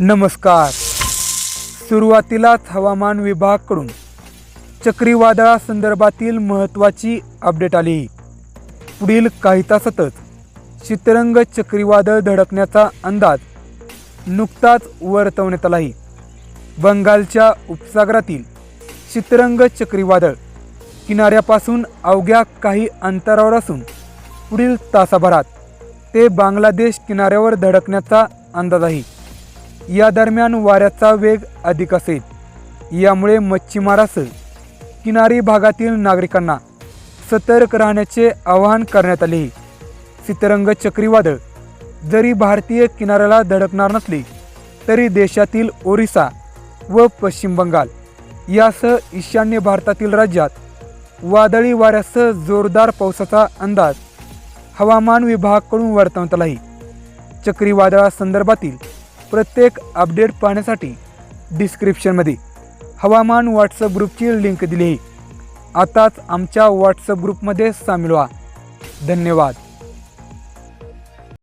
नमस्कार. सुरुवातीलाच हवामान विभागाकडून चक्रीवादळासंदर्भातील महत्त्वाची अपडेट आली. पुढील काही तासातच चित्रंग चक्रीवादळ धडकण्याचा अंदाज नुकताच वर्तवण्यात आलाही बंगालच्या उपसागरातील चित्रंग चक्रीवादळ किनाऱ्यापासून अवघ्या काही अंतरावर असून पुढील तासाभरात ते बांगलादेश किनाऱ्यावर धडकण्याचा अंदाज आहे. या दरम्यान वाऱ्याचा वेग अधिक असेल. यामुळे मच्छीमारासह किनारी भागातील नागरिकांना सतर्क राहण्याचे आवाहन करण्यात आले. सितरंग चक्रीवादळ जरी भारतीय किनाऱ्याला धडकणार नसले तरी देशातील ओरिसा व पश्चिम बंगाल यासह ईशान्य भारतातील राज्यात वादळी वाऱ्यासह जोरदार पावसाचा अंदाज हवामान विभागाकडून वर्तवण्यात आला आहे. चक्रीवादळासंदर्भातील प्रत्येक अपडेट पाहण्यासाठी डिस्क्रिप्शनमध्ये हवामान व्हॉट्सअप ग्रुपची लिंक दिली आहे. आताच आमच्या व्हॉट्सअप ग्रुपमध्ये सामील व्हा. धन्यवाद.